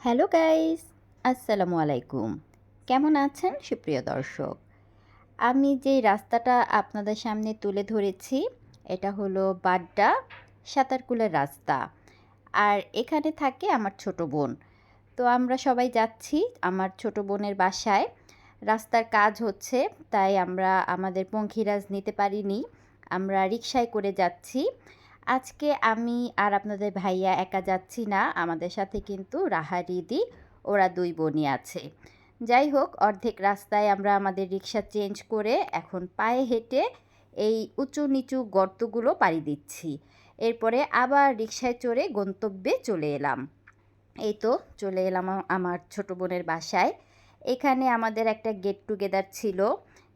Hello guys, আসসালামু আলাইকুম। কেমন আছেন সুপ্রিয় দর্শক? আমি যে রাস্তাটা আপনাদের সামনে তুলে ধরেছি, এটা হলো বাড্ডা সাঁতারকুলের রাস্তা। আর এখানে থাকে আমার ছোট বোন। তো আমরা সবাই যাচ্ছি আমার ছোট বোনের বাসায়। রাস্তার কাজ হচ্ছে, তাই আমরা আমাদের পঙ্খিরাজ নিতে পারিনি। আমরা রিক্সায় করে যাচ্ছি। আজকে আমি আর আপনাদের ভাইয়া একা যাচ্ছি না, আমাদের সাথে কিন্তু রাহা রিদি ওরা দুই বোনই আছে। যাই হোক, অর্ধেক রাস্তায় আমরা আমাদের রিক্সা চেঞ্জ করে এখন পায়ে হেঁটে এই উঁচু নিচু গর্তগুলো পাড়ি দিচ্ছি। এরপরে আবার রিক্সায় চড়ে গন্তব্যে চলে এলাম। এই তো চলে এলাম আমার ছোট বোনের বাসায়। এখানে আমাদের একটা গেট টুগেদার ছিল।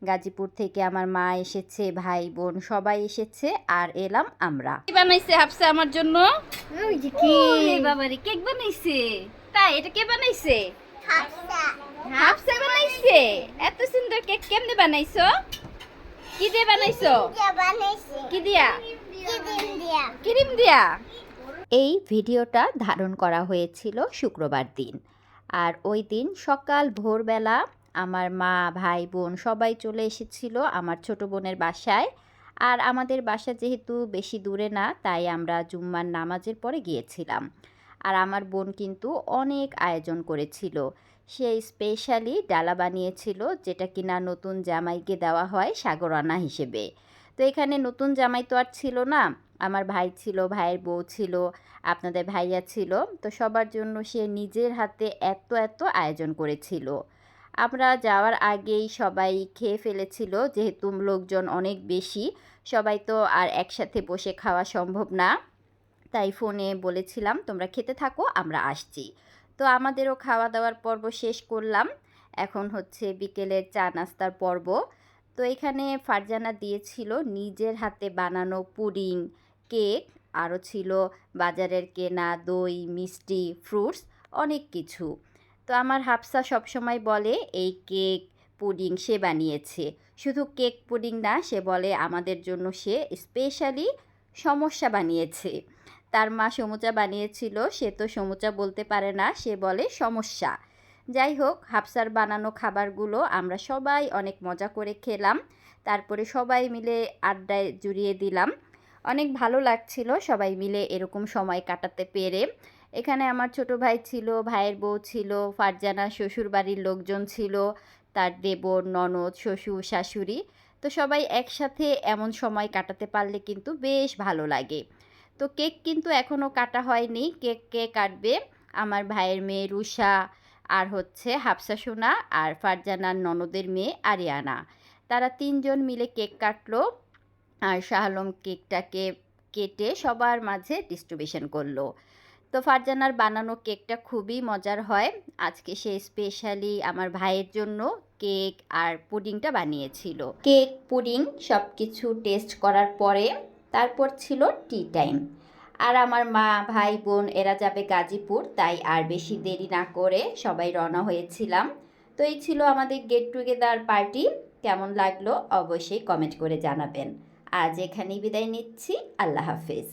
গাজীপুর থেকে আমার মা এসেছে ভাই বোন সবাই এসেছে আর এলাম আমরা। কি বানাইছে হাফসা আমার জন্য? ওই যে কি ওরে বাবারে কেক বানাইছে। তাই এটা কে বানাইছে? হাফসা। বানাইছে? এত সুন্দর কেক কেমনে বানাইছো? কি দিয়ে বানাইছো? কি দিয়া। ক্রিম দিয়া? এই ভিডিওটা ধারণ করা হয়েছিল শুক্রবার দিন। আর ওই দিন সকাল ভোরবেলা আমার মা, ভাই, বোন সবাই চলে এসেছিল আমার ছোট বোনের বাসায়। আর আমাদের বাসা যেহেতু বেশি দূরে না, তাই আমরা জুম্মার নামাজের পরে গিয়েছিলাম। আর আমার বোন কিন্তু অনেক আয়োজন করেছিল। সে স্পেশালি ডালা বানিয়েছিল, যেটা কিনা নতুন জামাইকে দেওয়া হয় সাগরানা হিসেবে। তো এখানে নতুন জামাই তো আর ছিল না। আমার ভাই ছিল, ভাইয়ের বউ ছিল, আপনাদের ভাইয়া ছিল। তো সবার জন্য সে নিজের হাতে এত এত আয়োজন করেছিল। আমরা যাওয়ার আগেই সবাই খেয়ে ফেলেছিল, যেহেতু লোকজন অনেক বেশি, সবাই তো আর একসাথে বসে খাওয়া সম্ভব না। তাই ফোনে বলেছিলাম, তোমরা খেতে থাকো, আমরা আসছি। তো আমাদেরও খাওয়া দাওয়ার পর্ব শেষ করলাম। এখন হচ্ছে বিকেলের চা নাস্তার পর্ব। তো এখানে ফারজানা দিয়েছিল নিজের হাতে বানানো পুডিং, কেক, আরও ছিল বাজারের কেনা দই, মিষ্টি, ফ্রুটস, অনেক কিছু। তো আমার হাফসা সবসময় বলে, এই কেক পুডিং সে বানিয়েছে। শুধু কেক পুডিং না, সে বলে, আমাদের জন্য সে স্পেশালি সমস্যা বানিয়েছে। তার মা সমুচা বানিয়েছিল, সে তো সমুচা বলতে পারে না, সে বলে সমস্যা যাই হোক, হাফসার বানানো খাবারগুলো আমরা সবাই অনেক মজা করে খেলাম। তারপরে সবাই মিলে আড্ডায় জুড়িয়ে দিলাম। অনেক ভালো লাগছিল সবাই মিলে এরকম সময় কাটাতে পেরে। এখানে আমার ছোট ভাই ছিল, ভাইয়ের বউ ছিল, ফারজানা শ্বশুর বাড়ির লোকজন ছিল, তার দেবর, ননদ, শ্বশুর, শাশুড়ি। তো সবাই একসাথে এমন সময় কাটাতে পারলে কিন্তু বেশ ভালো লাগে। তো কেক কিন্তু এখনও কাটা হয়নি, কেক কে কাটবে? আমার ভাইয়ের মেয়ে রুষা আর হচ্ছে হাফসা সোনা, আর ফারজানার ননদের মেয়ে আরিয়ানা। তারা তিনজন মিলে কেক কাটলো, আর শাহ আলম কেকটাকে কেটে সবার মাঝে ডিস্ট্রিবিউশন করল। তো ফারজানার বানানো কেকটা খুবই মজার হয়। আজকে সে স্পেশালি আমার ভাইয়ের জন্য কেক আর পুডিংটা বানিয়েছিল। কেক, পুডিং সব কিছু টেস্ট করার পরে তারপর ছিল টি টাইম আর আমার মা, ভাই, বোন এরা যাবে গাজীপুর, তাই আর বেশি দেরি না করে সবাই রওনা হয়েছিলাম। তো এই ছিল আমাদের গেট টুগেদার পার্টি কেমন লাগল অবশ্যই কমেন্ট করে জানাবেন। আজ এখানেই বিদায় নিচ্ছি। আল্লাহ হাফেজ।